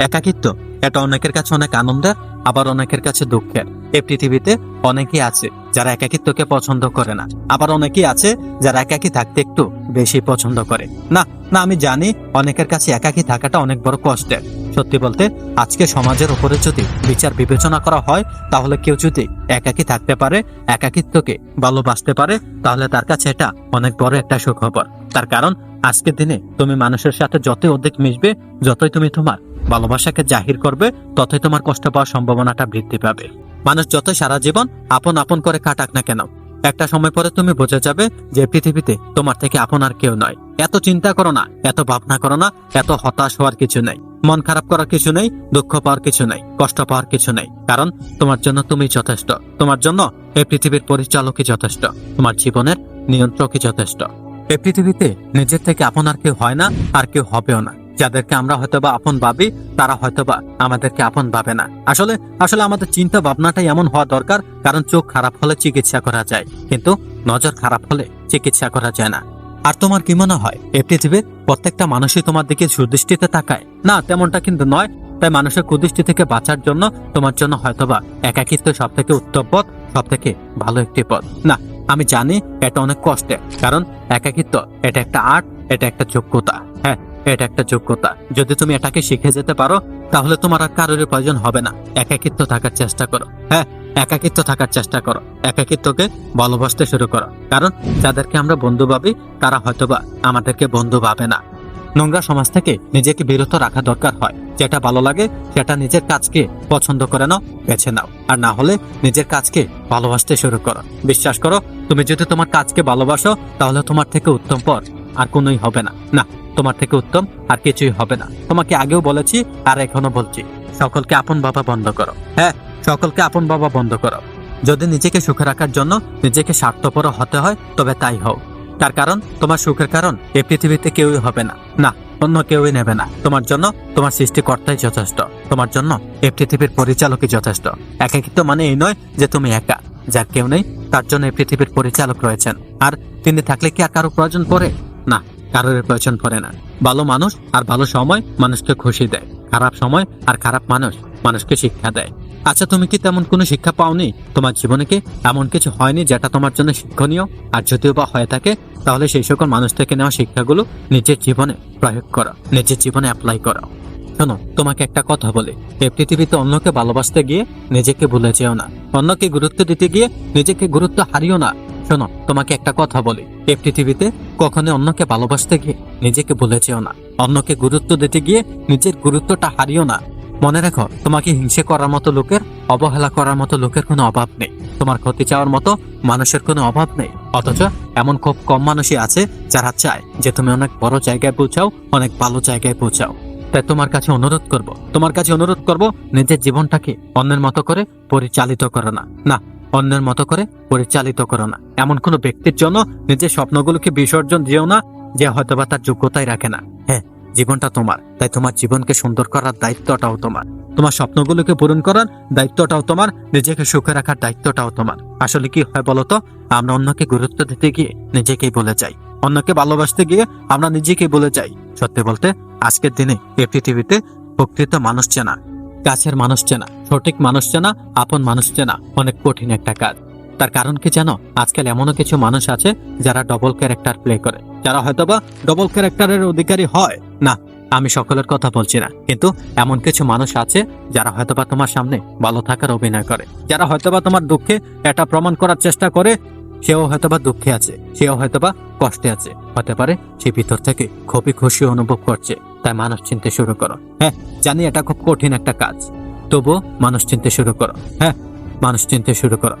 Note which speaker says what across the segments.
Speaker 1: একাকিত্ব। এটা অনেকের কাছে অনেক আনন্দের, আবার অনেকের কাছে দুঃখের। এ পৃথিবীতে অনেকেই আছে যারা একাকিত্বকে পছন্দ করে না। আবার অনেকেই আছে যারা একাকি থাকতে একটু বেশি পছন্দ করে। না না, আমি জানি অনেকের কাছে একাকি থাকাটা অনেক বড় কষ্টের। সত্যি বলতে, আজকে সমাজের উপরে যদি বিচার বিবেচনা করা হয়, তাহলে কেউ যদি একাকি থাকতে পারে, একাকিত্বকে ভালোবাসতে পারে, তাহলে তার কাছে এটা অনেক বড় একটা সুখবর। তার কারণ, আজকের দিনে তুমি মানুষের সাথে যতই অধিক মিশবে, যতই তুমি তোমার ভালোবাসাকে জাহির করবে, ততই তোমার কষ্ট পাওয়ার সম্ভাবনাটা বৃদ্ধি পাবে। মানুষ যতই সারা জীবন আপন আপন করে কাটাক না কেন একটা সময় পরে তুমি বুঝে যাবে যে পৃথিবীতে তোমার থেকে আপন আর কেউ নয়। এত চিন্তা করো না, এত ভাবনা করো না, এত হতাশ হওয়ার কিছু নেই। মন খারাপ করার কিছু নেই, দুঃখ পাওয়ার কিছু নেই, কষ্ট পাওয়ার কিছু নেই। কারণ তোমার জন্য তুমি যথেষ্ট। তোমার জন্য এই পৃথিবীর পরিচালকই যথেষ্ট। তোমার জীবনের নিয়ন্ত্রকই যথেষ্ট। এই পৃথিবীতে নিজের থেকে আপন আর কেউ হয় না, আর কেউ হবেও না। যাদেরকে আমরা হয়তোবা আপন ভাবি, তারা হয়তোবা আমাদেরকে আপন ভাবে না। আসলে আসলে আমাদের চিন্তা ভাবনাটাই এমন হওয়া দরকার, কারণ চোখ খারাপ হলে চিকিৎসা করা যায়, কিন্তু নজর খারাপ হলে চিকিৎসা করা যায় না। আর তোমার কি মনে হয়? এই পৃথিবীর প্রত্যেকটা মানুষই তোমার দিকে সুদৃষ্টিতে তাকায়? না, তেমনটা কিন্তু নয়। তাই মানুষের কুদৃষ্টি থেকে বাঁচার জন্য তোমার জন্য হয়তোবা একাকিত্ব সব থেকে উত্তম পথ সব থেকে ভালো একটি পথ। না, আমি জানি এটা অনেক কষ্টের, কারণ একাকিত্ব, এটা একটা আর্ট এটা একটা যোগ্যতা। এটা একটা যোগ্যতা। যদি তুমি এটাকে শিখে যেতে পারো, তাহলে তোমার আর কারোর প্রয়োজন হবে না। একাকিত্ব থাকার চেষ্টা করো হ্যাঁ? একাকিত্ব থাকার চেষ্টা করো। একাকিত্বকে ভালোবাসতে শুরু করো। কারণ যাদেরকে আমরা বন্ধু ভাবি, তারা হয়তোবা আমাদেরকে বন্ধু ভাবে না। নোংরা সমাজ থেকে নিজেকে বিরত রাখা দরকার হয়। যেটা ভালো লাগে, সেটা নিজের কাজকে পছন্দ করে নাও, বেছে নাও। আর না হলে নিজের কাজকে ভালোবাসতে শুরু করো। বিশ্বাস করো, তুমি যদি তোমার কাজকে ভালোবাসো, তাহলে তোমার থেকে উত্তম পর আর কোনোই হবে না। না তোমার থেকে উত্তম আর কিছুই হবে না। তোমাকে আগেও বলেছি আর এখনও বলছি, সকলকে আপন বাবা বন্ধ করো। হ্যাঁ সকলকে আপন বাবা বন্ধ করো। যদি নিজেকে সুখে রাখার জন্য নিজেকে স্বার্থপর হতে হয়, তবে তাই হও। তার কারণ, তোমার সুখের কারণ এই পৃথিবীতে কেউই হবে না। না, অন্য কেউই নেবে না। তোমার জন্য, তোমার সৃষ্টিকর্তাই যথেষ্ট। তোমার জন্য এই পৃথিবীর পরিচালকই যথেষ্ট। একাকিত্ব মানে এই নয় যে তুমি একা। যার কেউ নেই, তার জন্য এই পৃথিবীর পরিচালক রয়েছেন। আর তিনি থাকলে কি আর কারও প্রয়োজন পড়ে? না কারোর প্রয়োজন পড়ে না। ভালো মানুষ আর ভালো সময় মানুষকে খুশি দেয়। খারাপ সময় আর খারাপ মানুষ মানুষকে শিক্ষা দেয়। আচ্ছা তুমি কি তেমন কোনো শিক্ষা পাওনি? তোমার জীবনে কি এমন কিছু হয়নি যেটা তোমার জন্য শিক্ষণীয়? আর যদিও বা হয়ে থাকে, তাহলে সেই সকল মানুষ থেকে নেওয়া শিক্ষাগুলো নিজের জীবনে প্রয়োগ করো, নিজের জীবনে অ্যাপ্লাই করো। শোনো, তোমাকে একটা কথা বলি। এই পৃথিবীতে অন্যকে ভালোবাসতে গিয়ে নিজেকে ভুলে যেও না। অন্যকে গুরুত্ব দিতে গিয়ে নিজেকে গুরুত্ব হারিও না। শোনো, তোমাকে একটা কথা বলি। এই পৃথিবীতে কখনো অন্যকে ভালোবাসতে গিয়ে নিজেকে ভুলে যেও না। অন্যকে গুরুত্ব দিতে গিয়ে নিজের গুরুত্বটা হারিও না। মনে রেখো, তোমাকে হিংসে করার মতো লোকের, অবহেলা করার মতো লোকের কোনো অভাব নেই। তোমার ক্ষতি চাওয়ার মতো মানুষের কোনো অভাব নেই। অথচ এমন খুব কম মানুষই আছে যারা চায় যে তুমি অনেক বড় জায়গায় পৌঁছাও, অনেক ভালো জায়গায় পৌঁছাও। তাই তোমার কাছে অনুরোধ করব। তোমার কাছে অনুরোধ করব, নিজের জীবনটাকে অন্যের মতো করে পরিচালিত করো না। না অন্যের মতো করে পরিচালিত করো না। এমন কোনো ব্যক্তির জন্য নিজের স্বপ্নগুলোকে বিসর্জন দিও না যে হয়তোবা তার যোগ্যতাই রাখে না। হ্যাঁ জীবনটা তোমার, তাই তোমার জীবনকে সুন্দর করার দায়িত্বটাও তোমার। তোমার স্বপ্নগুলোকে পূরণ করার দায়িত্বটাও তোমার, নিজেকে সুখে রাখার দায়িত্বটাও তোমার। আসলে কি হয় বলতো আমরা অন্যকে গুরুত্ব দিতে গিয়ে নিজেকেই বলে যাই। অন্যকে ভালোবাসতে গিয়ে আমরা নিজেকেই বলে যাই। সত্যি বলতে, আজকের দিনে এই পৃথিবীতে প্রকৃত মানুষ চেনা। কাছের মানুষ চেনা, সঠিক মানুষ চেনা, আপন মানুষ চেনা অনেক কঠিন একটা কাজ। তার কারণ কি জানো? আজকাল এমনও কিছু মানুষ আছে যারা ডবল ক্যারেক্টার প্লে করে। যারা হয়তোবা ডবল ক্যারেক্টারের অধিকারী হয়। না, আমি সকলের কথা বলছি না। কিন্তু এমন কিছু মানুষ আছে যারা হয়তোবা তোমার সামনে ভালো থাকার অভিনয় করে। যারা হয়তোবা তোমার দুঃখে এটা প্রমাণ করার চেষ্টা করে সেও হয়তোবা দুঃখে আছে, সেও হয়তোবা কষ্টে আছে। হতে পারে সে ভিতর থেকে খুবই খুশি অনুভব করছে, তাই মানুষ চিনতে শুরু করো। হ্যাঁ জানি এটা খুব কঠিন একটা কাজ। তবুও মানুষ চিনতে শুরু করো। হ্যাঁ মানুষ চিনতে শুরু করো।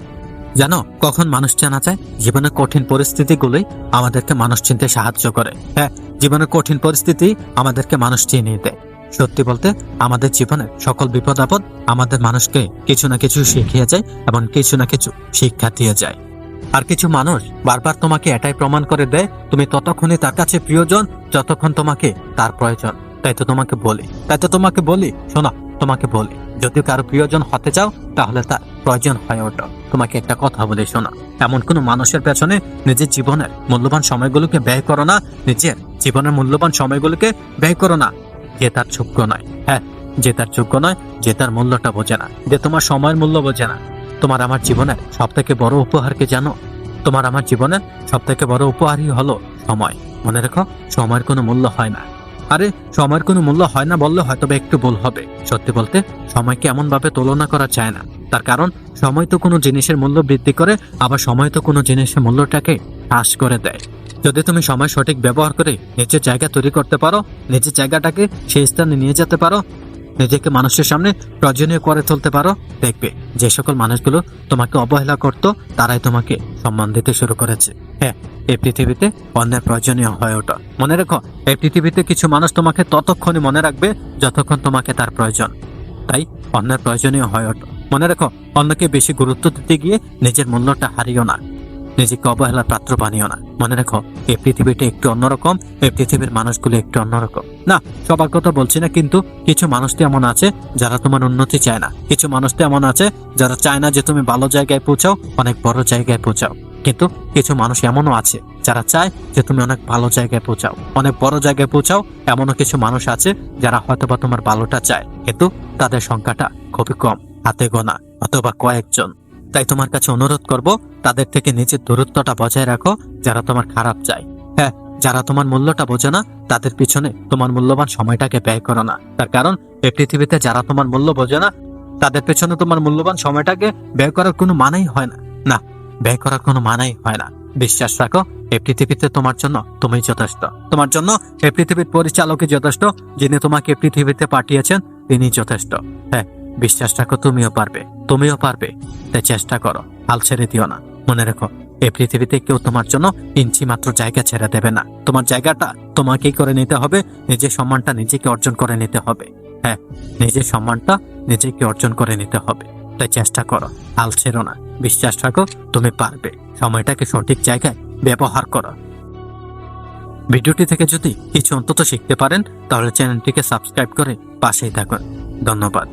Speaker 1: জানো, কখন মানুষ জানা যায়? জীবনে কঠিন পরিস্থিতিগুলোই আমাদেরকে মানুষ চিনতে সাহায্য করে। হ্যাঁ জীবনের কঠিন পরিস্থিতি আমাদেরকে মানুষ চিনিয়ে দেয়। সত্যি বলতে, আমাদের জীবনে সকল বিপদ আপদ আমাদের মানুষকে কিছু না কিছু শিখিয়ে যায় এবং কিছু না কিছু শিক্ষা দিয়ে যায়। আর কিছু মানুষ বারবার তোমাকে এটাই প্রমাণ করে দেয়, তুমি ততক্ষণই তার কাছে প্রিয়জন, যতক্ষণ তোমাকে তার প্রয়োজন। তাই তো তোমাকে বলি, তাই তো তোমাকে বলি, শোনা, তোমাকে বলি, যদি কারও প্রিয়জন হতে চাও, তাহলে তার প্রয়োজন হয়ে ওঠো। তোমাকে একটা কথা বলে, শোনা, এমন কোনো মানুষের পেছনে নিজের জীবনের মূল্যবান সময়গুলোকে ব্যয় করো না, নিজের জীবনের মূল্যবান সময়গুলোকে ব্যয় করো না, যে তার যোগ্য নয়। হ্যাঁ যে তার যোগ্য নয়, যে তার মূল্যটা বোঝে না, যে তোমার সময়ের মূল্য বোঝে না। তোমার আমার জীবনের সব থেকে বড় উপহারকে জানো? তোমার আমার জীবনের সব থেকে বড় উপহারই হলো সময়। মনে রেখো, সময়ের কোনো মূল্য হয় না। আরে, সময়ের কোনো মূল্য হয় না বললে হয়তো একটু ভুল হবে। সত্যি বলতে, সময়কে এমন ভাবে তুলনা করা যায় না। তার কারণ, সময় তো কোনো জিনিসের মূল্য বৃদ্ধি করে, আবার সময় তো কোনো জিনিসের মূল্যটাকে হ্রাস করে দেয়। যদি তুমি সময় সঠিক ব্যবহার করে নিজের জায়গা তৈরি করতে পারো, নিজের জায়গাটাকে সেই স্থানে নিয়ে যেতে পারো নিজেকে মানুষের সামনে প্রয়োজনীয় করে তুলতে পারো, দেখবে যে সকল মানুষগুলো তোমাকে অবহেলা করত, তারাই তোমাকে সম্মান দিতে শুরু করেছে। হ্যাঁ এই পৃথিবীতে অন্যের প্রয়োজনীয় হয়ে ওঠো। মনে রেখো, এই পৃথিবীতে কিছু মানুষ তোমাকে ততক্ষণই মনে রাখবে যতক্ষণ তোমাকে তার প্রয়োজন। তাই অন্যের প্রয়োজনীয় হয়ে ওঠো। মনে রেখো, অন্যকে বেশি গুরুত্ব দিতে গিয়ে নিজের মূল্যটা হারিও না। নিজেকে অবহেলার পাত্র বানিও না। মনে রেখো এই পৃথিবীটা একটু অন্যরকম এই পৃথিবীর মানুষগুলো একটু অন্যরকম। না, সবার কথা বলছি না, কিন্তু কিছু মানুষ তো এমন আছে যারা তোমার উন্নতি চায় না। কিছু মানুষ তো এমন আছে যারা চায় না যে তুমি ভালো জায়গায় পৌঁছাও, অনেক বড় জায়গায় পৌঁছাও। কিন্তু কিছু মানুষ এমনও আছে যারা চায় যে তুমি অনেক ভালো জায়গায় পৌঁছাও, অনেক বড় জায়গায় পৌঁছাও, এমনও কিছু মানুষ আছে যারা হয়তোবা তোমার ভালোটা চায়, কিন্তু তাদের সংখ্যাটা খুবই কম, হাতে গোনা, অথবা কয়েকজন। তাই তোমার কাছে অনুরোধ করব, তাদের থেকে নিজের দূরত্বটা বজায় রাখো, যারা তোমার খারাপ চায়। হ্যাঁ যারা তোমার মূল্যটা বোঝে না, তাদের পিছনে তোমার মূল্যবান সময়টাকে ব্যয় করো না। তার কারণ এই পৃথিবীতে যারা তোমার মূল্য বোঝে না, তাদের পেছনে তোমার মূল্যবান সময়টাকে ব্যয় করার কোনো মানেই হয় না। না, ব্যয় করার কোনো মানেই হয় না। বিশ্বাস রাখো এই পৃথিবীতে তোমার জন্য তুমি যথেষ্ট। তোমার জন্য এই পৃথিবীর পরিচালকই যথেষ্ট, যিনি তোমাকে পৃথিবীতে পাঠিয়েছেন, তিনি যথেষ্ট। হ্যাঁ বিশ্বাস রাখো, তুমিও পারবে তুমিও পারবে। তাই চেষ্টা করো, হাল ছেড়ে দিও না। মনে রেখো এই পৃথিবীতে কেউ তোমার জন্য ইঞ্চি মাত্র জায়গা ছেড়ে দেবে না। তোমার জায়গাটা তোমাকেই করে নিতে হবে, নিজের সম্মানটা নিজেকে অর্জন করে নিতে হবে। হ্যাঁ নিজের সম্মানটা নিজেকে অর্জন করে নিতে হবে। তাই চেষ্টা করো, হাল ছেড়ো না। বিশ্বাস রাখো, তুমি পারবে। সময়টাকে সঠিক জায়গায় ব্যবহার করো। ভিডিওটি থেকে যদি কিছু অন্তত শিখতে পারেন, তাহলে চ্যানেলটিকে সাবস্ক্রাইব করে পাশেই থাকুন। ধন্যবাদ।